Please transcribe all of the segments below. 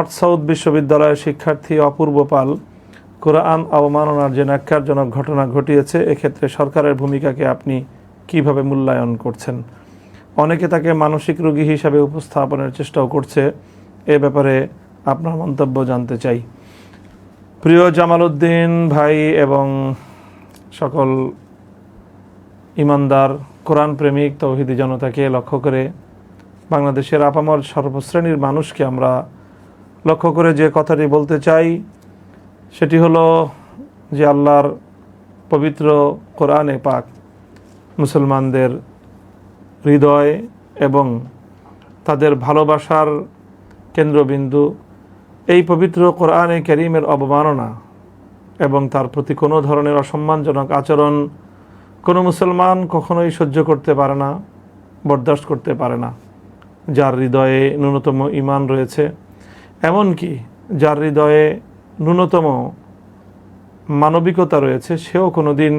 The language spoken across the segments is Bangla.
নর্থ সাউথ বিশ্ববিদ্যালয়ের শিক্ষার্থী অপূর্ব পাল কোরআন অবমাননার যে ন্যাক্কারজনক ঘটনা ঘটিয়েছে, এক্ষেত্রে সরকারের ভূমিকাকে আপনি কীভাবে মূল্যায়ন করছেন? অনেকে তাকে মানসিক রোগী হিসাবে উপস্থাপনের চেষ্টাও করছে। এ ব্যাপারে আপনার মন্তব্য জানতে চাই। প্রিয় জামাল উদ্দিন ভাই এবং সকল ইমানদার, কোরআন প্রেমিক, তৌহিদি জনতাকে লক্ষ্য করে বাংলাদেশের আপামর সর্বশ্রেণীর মানুষকে আমরা লক্ষ্য করে যে কথাটি বলতে চাই, সেটি হলো যে আল্লাহর পবিত্র কোরআনে পাক মুসলমানদের হৃদয় এবং তাদের ভালোবাসার কেন্দ্রবিন্দু এই পবিত্র কোরআনে করিমের অবমাননা এবং তার প্রতি কোনো ধরনের অসম্মানজনক আচরণ কোনো মুসলমান কখনোই সহ্য করতে পারে না, বরদাস্ত করতে পারে না, যার হৃদয়ে ন্যূনতম ইমান রয়েছে। এমনকি যার হৃদয়ে ন্যূনতম মানবিকতা রয়েছে, সেও কোনো দিন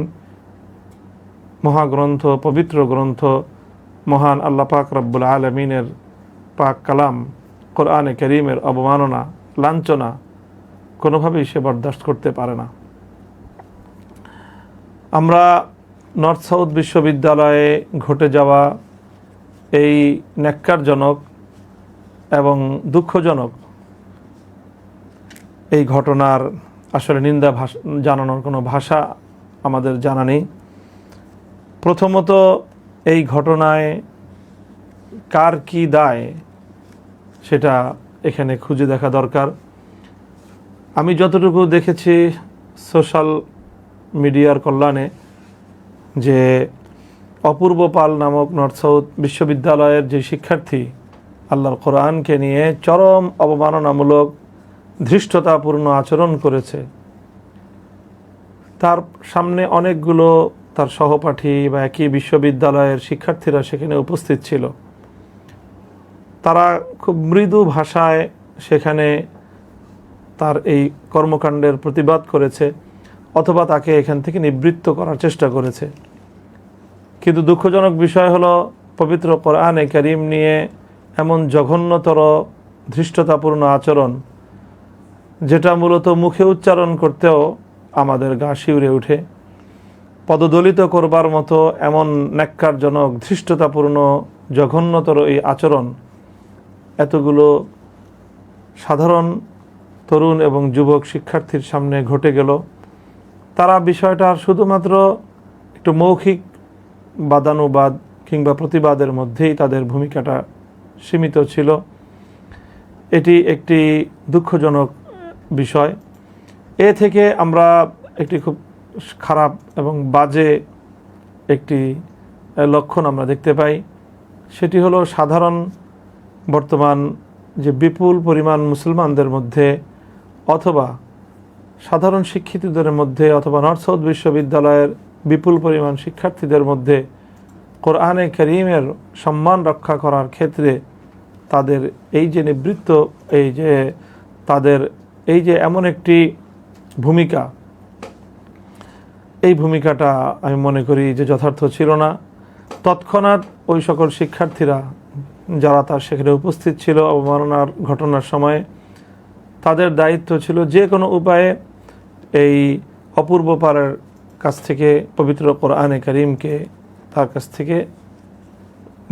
মহাগ্রন্থ, পবিত্র গ্রন্থ, মহান আল্লাহ পাক রব্বুল আলমিনের পাক কালাম, কোরআনে করিমের অবমাননা, লাঞ্ছনা কোনোভাবেই সে বরদাস্ত করতে পারে না। আমরা নর্থ সাউথ বিশ্ববিদ্যালয়ে ঘটে যাওয়া এই ন্যাক্কারজনক এবং দুঃখজনক এই ঘটনার আসলে নিন্দা ভাষা, জানানোর কোনো ভাষা আমাদের জানা নেই। প্রথমত এই ঘটনায় কার কি দায় সেটা এখানে খুঁজে দেখা দরকার। আমি যতটুকু দেখেছি সোশ্যাল মিডিয়ার কল্যাণে যে অপূর্ব পাল নামক নর্থ সাউথ বিশ্ববিদ্যালয়ের যে শিক্ষার্থী আল্লাহর কোরআনকে নিয়ে চরম অবমাননামূলক ধৃষ্টতাপূর্ণ আচরণ করেছে। তার সামনে অনেকগুলো তার সহপাঠী বা একই বিশ্ববিদ্যালয়ের শিক্ষার্থীরা সেখানে উপস্থিত ছিল। তারা খুব মৃদু ভাষায় সেখানে তার এই কর্মকাণ্ডের প্রতিবাদ করেছে অথবা তাকে এখান থেকে নিবৃত্ত করার চেষ্টা করেছে। কিন্তু দুঃখজনক বিষয় হলো, পবিত্র কোরআনে করিম নিয়ে এমন জঘন্যতর ধৃষ্টতাপূর্ণ আচরণ যেটা মূলত মুখে উচ্চারণ করতেও আমাদের গা শিউরে উঠে পদদলিত করবার মতো এমন ন্যাক্কারজনক, ধৃষ্টতাপূর্ণ, জঘন্যতর এই আচরণ, এতগুলো সাধারণ তরুণ এবং যুবক শিক্ষার্থীর সামনে ঘটে গেল। তারা বিষয়টার শুধুমাত্র একটু মৌখিক বাদানুবাদ কিংবা প্রতিবাদের মধ্যেই তাদের ভূমিকাটা সীমিত ছিল। এটি একটি দুঃখজনক বিষয়। এ থেকে আমরা একটি খুব খারাপ এবং বাজে একটি লক্ষণ আমরা দেখতে পাই। সেটি হলো সাধারণ বর্তমান যে বিপুল পরিমাণ মুসলমানদের মধ্যে অথবা সাধারণ শিক্ষিতদের মধ্যে অথবা নর্থ সাউথ বিশ্ববিদ্যালয়ের বিপুল পরিমাণ শিক্ষার্থীদের মধ্যে কোরআনে করিমের সম্মান রক্ষা করার ক্ষেত্রে তাদের এই যে নিবৃত্ত, এই যে তাদের এই যে এমন একটি ভূমিকা, এই ভূমিকাটা আমি মনে করি যে যথার্থ ছিল না। তৎক্ষণাৎ ওই সকল শিক্ষার্থীরা যারা তার সেখানে উপস্থিত ছিল অবমাননার ঘটনার সময়, তাদের দায়িত্ব ছিল যে কোনো উপায়ে এই অপূর্ব পারের কাছ থেকে, পবিত্র কোরআনে করিমকে তার কাছ থেকে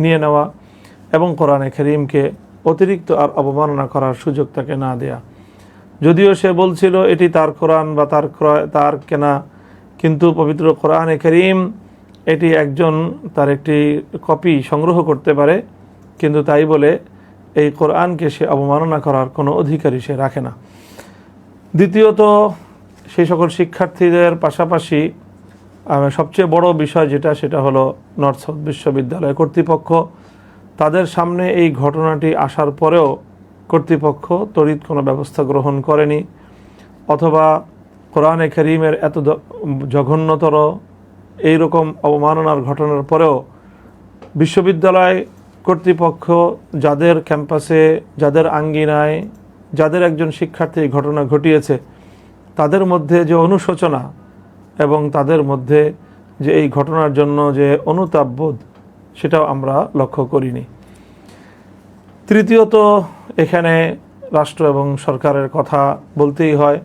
নিয়ে নেওয়া এবং কোরআনে করিমকে অতিরিক্ত আর অবমাননা করার সুযোগ তাকে না দেয়া। যদিও সে বলছিল, এটি তার কোরআন বা তার ক্রয়, তার কেনা। কিন্তু পবিত্র কোরআনে করিম এটি একজন, তার একটি কপি সংগ্রহ করতে পারে, কিন্তু তাই বলে এই কোরআনকে সে অবমাননা করার কোনো অধিকারই সে রাখে না। দ্বিতীয়ত, সেই সকল শিক্ষার্থীদের পাশাপাশি সবচেয়ে বড় বিষয় যেটা, সেটা হলো নর্থ সাউথ বিশ্ববিদ্যালয় কর্তৃপক্ষ। তাদের সামনে এই ঘটনাটি আসার পরেও কর্তৃপক্ষ তড়িৎ কোনো ব্যবস্থা গ্রহণ করেনি, অথবা কোরআনে করিমের এত জঘন্যতর এই রকম অবমাননার ঘটনার পরেও বিশ্ববিদ্যালয় কর্তৃপক্ষ যাদের ক্যাম্পাসে, যাদের আঙ্গিনায়, যাদের একজন শিক্ষার্থী ঘটনা ঘটিয়েছে, তাদের মধ্যে যে অনুশোচনা এবং তাদের মধ্যে যে এই ঘটনার জন্য যে অনুতাপবোধ সেটাও আমরা লক্ষ্য করিনি। তৃতীয়ত, এখানে রাষ্ট্র এবং সরকারের কথা বলতেই হয়।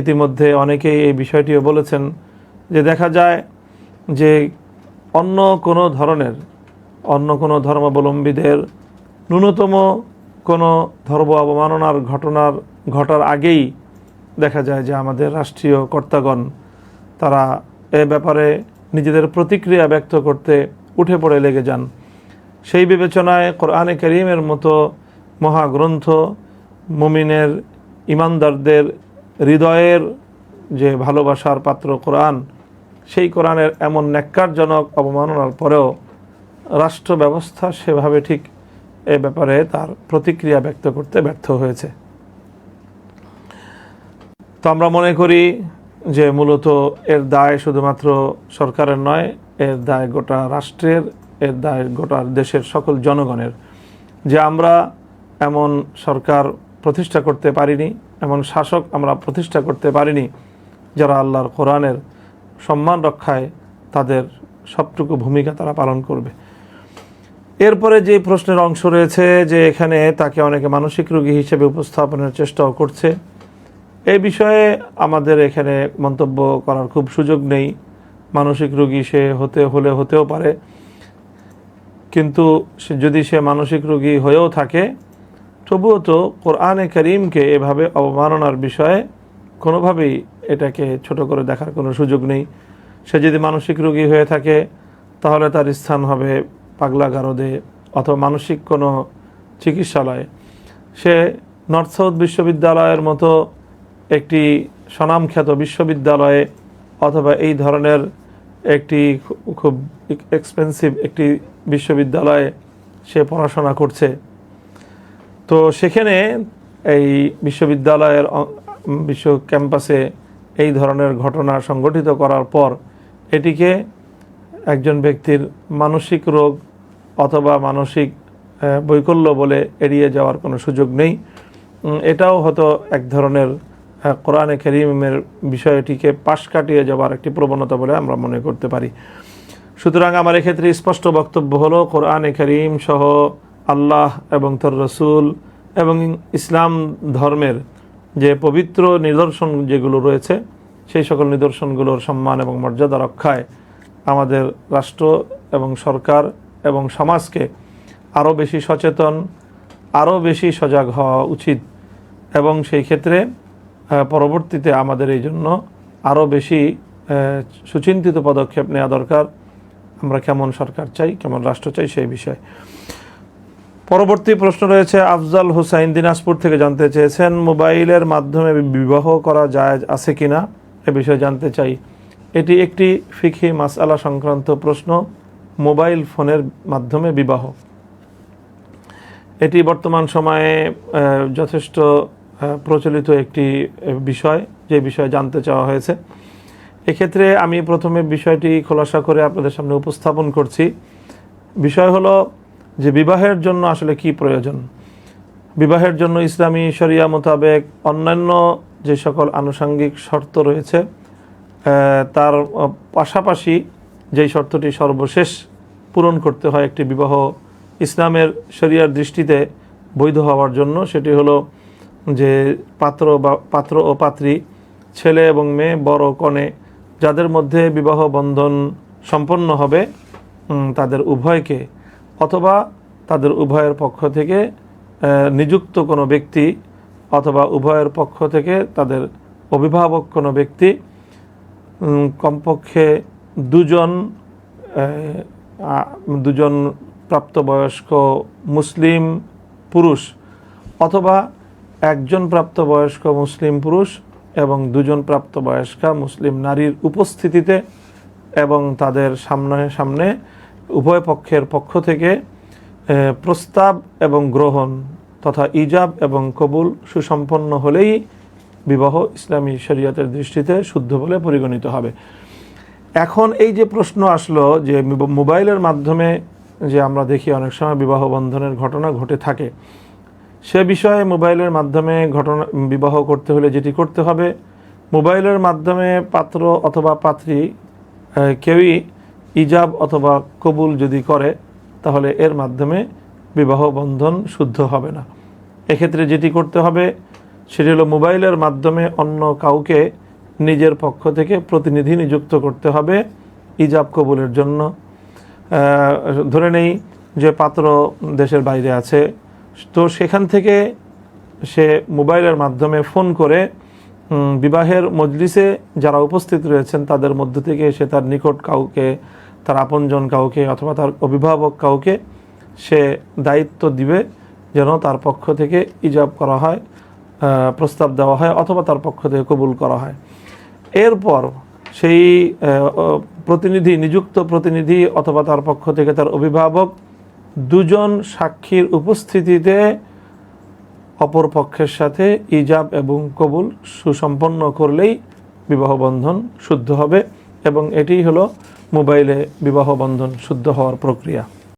ইতিমধ্যে অনেকেই এই বিষয়টিও বলেছেন যে দেখা যায় যে অন্য কোনো ধরনের, অন্য কোনো ধর্মাবলম্বীদের ন্যূনতম কোনো ধর্ম অবমাননার ঘটনার, ঘটার আগেই দেখা যায় যে আমাদের রাষ্ট্রীয় কর্তাগণ তারা এ ব্যাপারে নিজেদের প্রতিক্রিয়া ব্যক্ত করতে উঠে পড়ে লেগে যান। সেই বিবেচনায় কোরআনে করিমের মতো মহাগ্রন্থ মুমিনের ইমানদারদের হৃদয়ের যে ভালোবাসার পাত্র কোরআন, সেই কোরআনের এমন ন্যাক্কারজনক অবমাননার পরেও রাষ্ট্র ব্যবস্থা সেভাবে ঠিক এ ব্যাপারে তার প্রতিক্রিয়া ব্যক্ত করতে ব্যর্থ হয়েছে। তো আমরা মনে করি যে মূলত এর দায় শুধুমাত্র সরকারের নয়, এর দায় গোটা রাষ্ট্রের এর দায় গোটা দেশের সকল জনগণের যে আমরা এমন সরকার প্রতিষ্ঠা করতে পারিনি, এমন শাসক আমরা প্রতিষ্ঠা করতে পারিনি যারা আল্লাহর কোরআনের সম্মান রক্ষায় তাদের সবটুকু ভূমিকা তারা পালন করবে। এরপরে যে প্রশ্নের অংশ রয়েছে যে এখানে তাকে অনেকে মানসিক রোগী হিসেবে উপস্থাপনের চেষ্টাও করছে, এই বিষয়ে আমাদের এখানে মন্তব্য করার খুব সুযোগ নেই। মানসিক রোগী সে হতে হলে হতেও পারে। কিন্তু সে যদি সে মানসিক রোগী হয়েও থাকে, তবুও তো কোরআনে করিমকে এভাবে অবমাননার বিষয়ে কোনোভাবেই এটাকে ছোট করে দেখার কোনো সুযোগ নেই। সে যদি মানসিক রোগী হয়ে থাকে, তাহলে তার স্থান হবে পাগলা গারদে অথবা মানসিক কোনো চিকিৎসালয়ে। সে নর্থ সাউথ বিশ্ববিদ্যালয়ের মতো একটি স্বনামখ্যাত বিশ্ববিদ্যালয়ে অথবা এই ধরনের একটি খুব এক্সপেন্সিভ একটি বিশ্ববিদ্যালয়ে সে পড়াশোনা করছে। তো সেখানে এই বিশ্ববিদ্যালয়ের বিশ্ব ক্যাম্পাসে এই ধরনের ঘটনা সংগঠিত করার পর এটিকে একজন ব্যক্তির মানসিক রোগ অথবা মানসিক বৈকল্য বলে এড়িয়ে যাওয়ার কোনো সুযোগ নেই। এটাও হয়তো এক ধরনের কোরআনে করিমের বিষয়টিকে পাশ কাটিয়ে যাওয়ার একটি প্রবণতা বলে আমরা মনে করতে পারি। সুতরাং আমার এক্ষেত্রে স্পষ্ট বক্তব্য হলো, কোরআনে করিম সহ আল্লাহ এবং তোর রসুল এবং ইসলাম ধর্মের যে পবিত্র নিদর্শন যেগুলো রয়েছে, সেই সকল নিদর্শনগুলোর সম্মান এবং মর্যাদা রক্ষায় আমাদের রাষ্ট্র এবং সরকার এবং সমাজকে আরও বেশি সচেতন, আরও বেশি সজাগ হওয়া উচিত এবং সেই ক্ষেত্রে পরবর্তীতে আমাদের এই জন্য আরও বেশি সুচিন্তিত পদক্ষেপ নেওয়া দরকার। আমরা কেমন সরকার চাই, কেমন রাষ্ট্র চাই সেই বিষয়ে। পরবর্তী প্রশ্ন রয়েছে, আফজাল হুসাইন দিনাজপুর থেকে জানতে চেয়েছেন, মোবাইলের মাধ্যমে বিবাহ করা যায় আছে কিনা? এ বিষয়ে জানতে চাই। এটি একটি ফিখি মাসআলা সংক্রান্ত প্রশ্ন, মোবাইল ফোনের মাধ্যমে বিবাহ। এটি বর্তমান সময়ে যথেষ্ট প্রচলিত একটি বিষয়, যে বিষয়ে জানতে চাওয়া হয়েছে। এক্ষেত্রে আমি প্রথমে বিষয়টি খোলাসা করে আপনাদের সামনে উপস্থাপন করছি। বিষয় হলো যে বিবাহের জন্য আসলে কি প্রয়োজন? বিবাহের জন্য ইসলামী শরিয়া মোতাবেক অন্যান্য যে সকল আনুষঙ্গিক শর্ত রয়েছে তার পাশাপাশি যেই শর্তটি সর্বশেষ পূরণ করতে হয় একটি বিবাহ ইসলামের শরিয়ার দৃষ্টিতে বৈধ হওয়ার জন্য, সেটি হলো যে পাত্র বা পাত্র ও পাত্রী, ছেলে এবং মেয়ে, বড় কনে যাদের মধ্যে বিবাহ বন্ধন সম্পন্ন হবে তাদের উভয়কে অথবা তাদের উভয়ের পক্ষ থেকে নিযুক্ত কোনো ব্যক্তি অথবা উভয়ের পক্ষ থেকে তাদের অভিভাবক কোনো ব্যক্তি কমপক্ষে দুজন দুজন প্রাপ্তবয়স্ক মুসলিম পুরুষ অথবা একজন প্রাপ্তবয়স্ক মুসলিম পুরুষ এবং দুজন প্রাপ্তবয়স্কা মুসলিম নারীর উপস্থিতিতে এবং তাদের সামনে সামনে উভয় পক্ষের পক্ষ থেকে প্রস্তাব এবং গ্রহণ তথা ইজাব এবং কবুল সুসম্পন্ন হলেই বিবাহ ইসলামী শরিয়তের দৃষ্টিতে শুদ্ধ বলে পরিগণিত হবে। এখন এই যে প্রশ্ন আসলো যে মোবাইলের মাধ্যমে যে আমরা দেখি অনেক সময় বিবাহ বন্ধনের ঘটনা ঘটে থাকে সে বিষয়ে মোবাইলের মাধ্যমে ঘটনা, বিবাহ করতে হলে যেটি করতে হবে, মোবাইলের মাধ্যমে পাত্র অথবা পাত্রী কেউই ইজাব অথবা কবুল যদি করে, তাহলে এর মাধ্যমে বিবাহ বন্ধন শুদ্ধ হবে না। এক্ষেত্রে যেটি করতে হবে, সেটি হলো মোবাইলের মাধ্যমে অন্য কাউকে নিজের পক্ষ থেকে প্রতিনিধি নিযুক্ত করতে হবে, ইজাব কবুলের জন্য। ধরে নেই যে পাত্র দেশের বাইরে আছে তো সেখান থেকে সে মোবাইলের মাধ্যমে ফোন করে বিবাহের মজলিসে যারা উপস্থিত রয়েছেন তাদের মধ্য থেকে সে তার নিকট কাউকে, তার আপনজন কাউকে অথবা তার অভিভাবক কাউকে সে দায়িত্ব দিবে যেন তার পক্ষ থেকে ইজাব করা হয় প্রস্তাব দেওয়া হয় অথবা তার পক্ষ থেকে কবুল করা হয়। এরপর সেই প্রতিনিধি, নিযুক্ত প্রতিনিধি অথবা তার পক্ষ থেকে তার অভিভাবক দুজন সাক্ষীর উপস্থিতিতে অপর পক্ষের সাথে ইজাব এবং কবুল সুসম্পন্ন করলেই বিবাহ বন্ধন শুদ্ধ হবে এবং এটি হলো মোবাইলে বিবাহ বন্ধন শুদ্ধ হওয়ার প্রক্রিয়া।